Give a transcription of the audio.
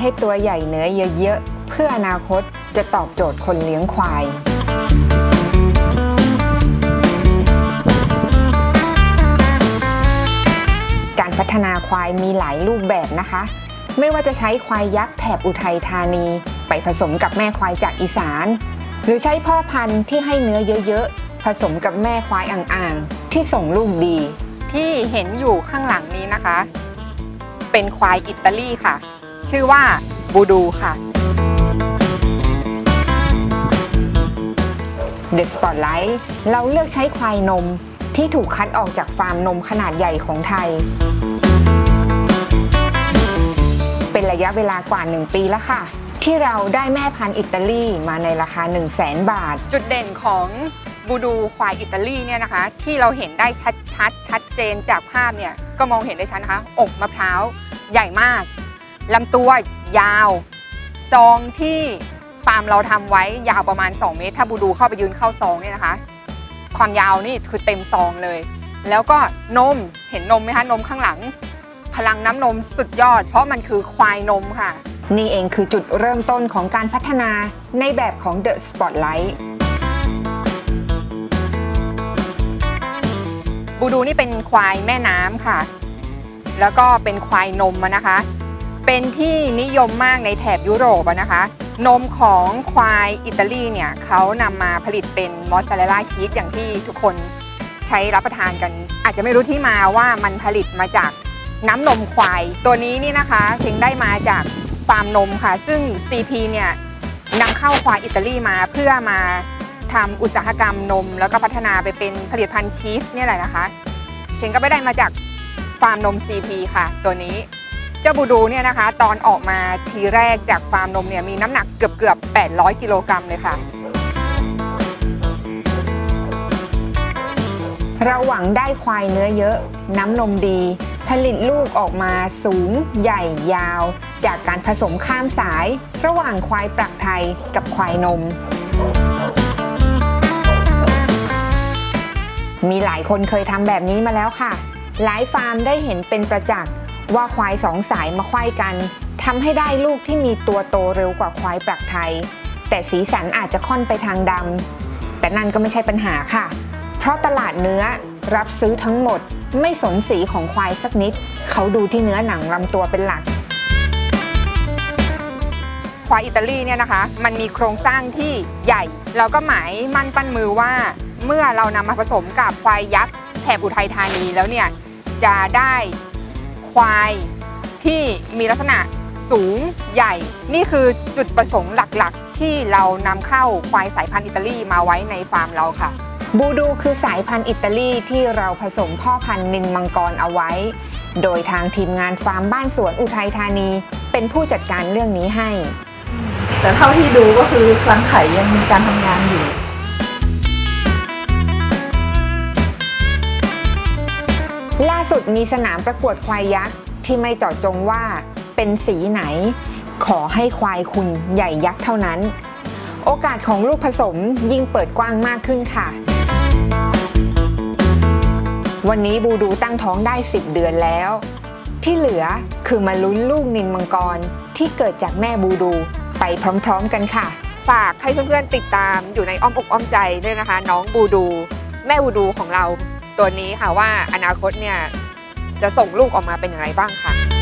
ให้ตัวใหญ่เนื้อเยอะๆ เพื่ออนาคตจะตอบโจทย์คนเลี้ยงควายการพัฒนาควายมีหลายรูปแบบนะคะ ไม่ว่าจะใช้ควายยักษ์แถบอุทัยธานี ไปผสมกับแม่ควายจากอีสาน หรือใช้พ่อพันธุ์ที่ให้เนื้อเยอะๆ ผสมกับแม่ควายอ่างๆ ที่ส่งลูกดี ที่เห็นอยู่ข้างหลังนี้นะคะ เป็นควายอิตาลีค่ะ ชื่อว่าบูดูค่ะ The Spotlight เราเลือกใช้ควายนมที่ถูกคัดออกจากฟาร์มนมขนาดใหญ่ของไทย เป็นระยะเวลากว่า 1 ปีแล้วค่ะ ที่เราได้แม่พันธุ์อิตาลีมาในราคา 1 0 0 0 0แบาท จุดเด่นของบูดูควายอิตาลีเนี่ยนะคะ ที่เราเห็นได้ชัดชัดชัดเจนจากภาพเนี่ย ก็มองเห็นได้ชัดนะคะอกมะพร้าวใหญ่มาก ลำตัวยาว ซองที่ฟาร์มเราทำไว้ยาวประมาณ 2 เมตร ถ้าบูดูเข้าไปยืนเข้าซองเนี่ยนะคะ ความยาวนี่คือเต็มซองเลย แล้วก็นมเห็นนมไหมคะนมข้างหลัง พลังน้ำนมสุดยอด เพราะมันคือควายนมค่ะ นี่เองคือจุดเริ่มต้นของการพัฒนาในแบบของ The Spotlight บูดูนี่เป็นควายแม่น้ำค่ะ แล้วก็เป็นควายนมอะนะคะ เป็นที่นิยมมากในแถบยุโรปนะคะ นมของควายอิตาลีเนี่ยเขานำมาผลิตเป็นมอสซาเรลล่าชีสอย่างที่ทุกคนใช้รับประทานกัน อาจจะไม่รู้ที่มาว่ามันผลิตมาจากน้ำนมควาย ตัวนี้นี่นะคะเชงได้มาจากฟาร์มนมค่ะ ซึ่ง CP เนี่ยนำเข้าควายอิตาลีมาเพื่อมาทำอุตสาหกรรมนม แล้วก็พัฒนาไปเป็นผลิตภัณฑ์ชีสเนี่ยแหละนะคะ เชนก็ไปได้มาจากฟาร์มนม CP ค่ะ ตัวนี้ เจ้าบูดูเนี่ยนะคะ ตอนออกมาทีแรกจากฟาร์มนมเนี่ยมีน้ำหนักเกือบเกือบ800 กิโลกรัมเลยค่ะ เราหวังได้ควายเนื้อเยอะ น้ำนมดี ผลิตลูกออกมาสูง ใหญ่ยาว จากการผสมข้ามสาย ระหว่างควายปลักไทยกับควายนมมีหลายคนเคยทำแบบนี้มาแล้วค่ะ หลายฟาร์มได้เห็นเป็นประจักษ์ ว่าควายสองสายมาไขว้กันทำให้ได้ลูกที่มีตัวโตเร็วกว่าควายปลักไทย แต่สีสันอาจจะค่อนไปทางดำแต่นั่นก็ไม่ใช่ปัญหาค่ะ เพราะตลาดเนื้อรับซื้อทั้งหมด ไม่สนสีของควายสักนิด เขาดูที่เนื้อหนังลำตัวเป็นหลักควายอิตาลีเนี่ยนะคะ มันมีโครงสร้างที่ใหญ่ เราก็หมายมั่นปั้นมือว่าเมื่อเรานำมาผสมกับควายยักษ์แถบอุทัยธานีแล้วเนี่ยจะได้ ควายที่มีลักษณะสูงใหญ่ นี่คือจุดประสงค์หลักๆ ที่เรานำเข้าควายสายพันธุ์อิตาลีมาไว้ในฟาร์มเราค่ะ บูดูคือสายพันธุ์อิตาลีที่เราผสมพ่อพันธุ์นินมังกรเอาไว้ โดยทางทีมงานฟาร์มบ้านสวนอุทัยธานี เป็นผู้จัดการเรื่องนี้ให้ แต่เท่าที่ดูก็คือคลังไข่ยังมีการทำงานอยู่ ล่าสุดมีสนามประกวดควายยักษ์ที่ไม่เจาะจงว่าเป็นสีไหน ขอให้ควายคุณใหญ่ยักษ์เท่านั้น โอกาสของลูกผสมยิ่งเปิดกว้างมากขึ้นค่ะ วันนี้บูดูตั้งท้องได้ 10 เดือนแล้ว ที่เหลือคือมาลุ้นลูกนินมังกรที่เกิดจากแม่บูดูไปพร้อมๆกันค่ะ ฝากให้เพื่อนๆติดตามอยู่ในอ้อมอกอ้อมใจด้วยนะคะ น้องบูดู แม่บูดูของเรา ตัวนี้ค่ะว่าอนาคตเนี่ยจะส่งลูกออกมาเป็นอย่างไรบ้างค่ะ